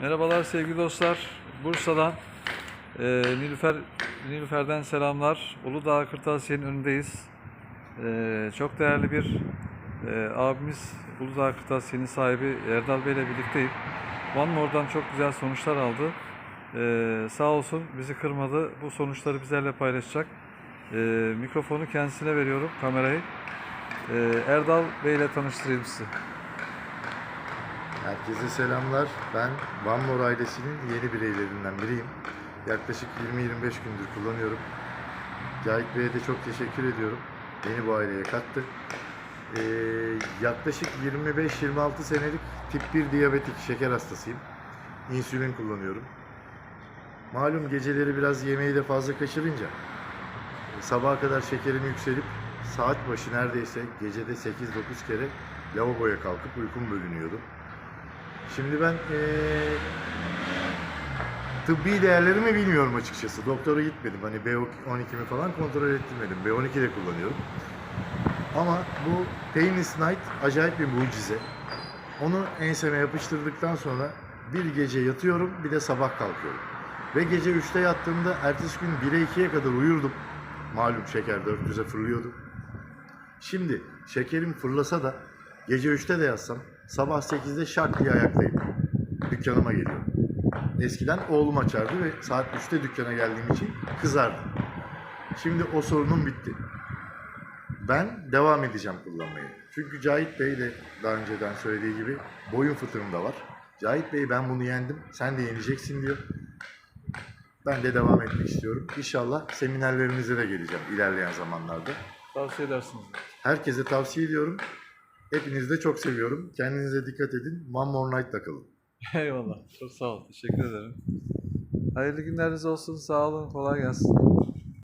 Merhabalar sevgili dostlar. Bursa'dan e, Nilüfer Nilüfer'den selamlar. Uludağ Kırtasiye'nin önündeyiz. E, çok değerli bir e, abimiz Uludağ Kırtasiye'nin sahibi Erdal Bey ile birlikteyim. One More'dan çok güzel sonuçlar aldı. E, sağ olsun bizi kırmadı. Bu sonuçları bizlerle paylaşacak. E, mikrofonu kendisine veriyorum kamerayı. E, Erdal Bey ile tanıştırayım sizi. Herkese selamlar. Ben More ailesinin yeni bireylerinden biriyim. Yaklaşık 20-25 gündür kullanıyorum. Cahit Bey'e de çok teşekkür ediyorum. Beni bu aileye kattı. Ee, yaklaşık 25-26 senelik tip 1 diyabetik şeker hastasıyım. İnsülin kullanıyorum. Malum geceleri biraz yemeği de fazla kaçırınca e, sabaha kadar şekerim yükselip saat başı neredeyse gecede 8-9 kere lavaboya kalkıp uykum bölünüyordu. Şimdi ben eee tıbbi değerlerimi bilmiyorum açıkçası. Doktora gitmedim. Hani B12'mi falan kontrol ettirmedim. B12 de kullanıyorum. Ama bu Painless Night acayip bir mucize. Onu enseme yapıştırdıktan sonra bir gece yatıyorum bir de sabah kalkıyorum. Ve gece 3'te yattığımda ertesi gün 1'e 2'ye kadar uyurdum. Malum şeker 400'e fırlıyordu. Şimdi şekerim fırlasa da gece 3'te de yatsam sabah 8'de şak diye ayaktayım. Dükkanıma geliyorum. Eskiden oğlum açardı ve saat 3'te dükkana geldiğim için kızardı. Şimdi o sorunum bitti. Ben devam edeceğim kullanmaya. Çünkü Cahit Bey de daha önceden söylediği gibi boyun fıtığımda var. Cahit Bey ben bunu yendim, sen de yeneceksin diyor. Ben de devam etmek istiyorum. İnşallah seminerlerinize de geleceğim ilerleyen zamanlarda. Tavsiye edersiniz. Herkese tavsiye ediyorum. Hepinizi de çok seviyorum. Kendinize dikkat edin. One More Night'la kalın. Eyvallah. Çok sağ ol. Teşekkür ederim. Hayırlı günleriniz olsun. Sağ olun. Kolay gelsin.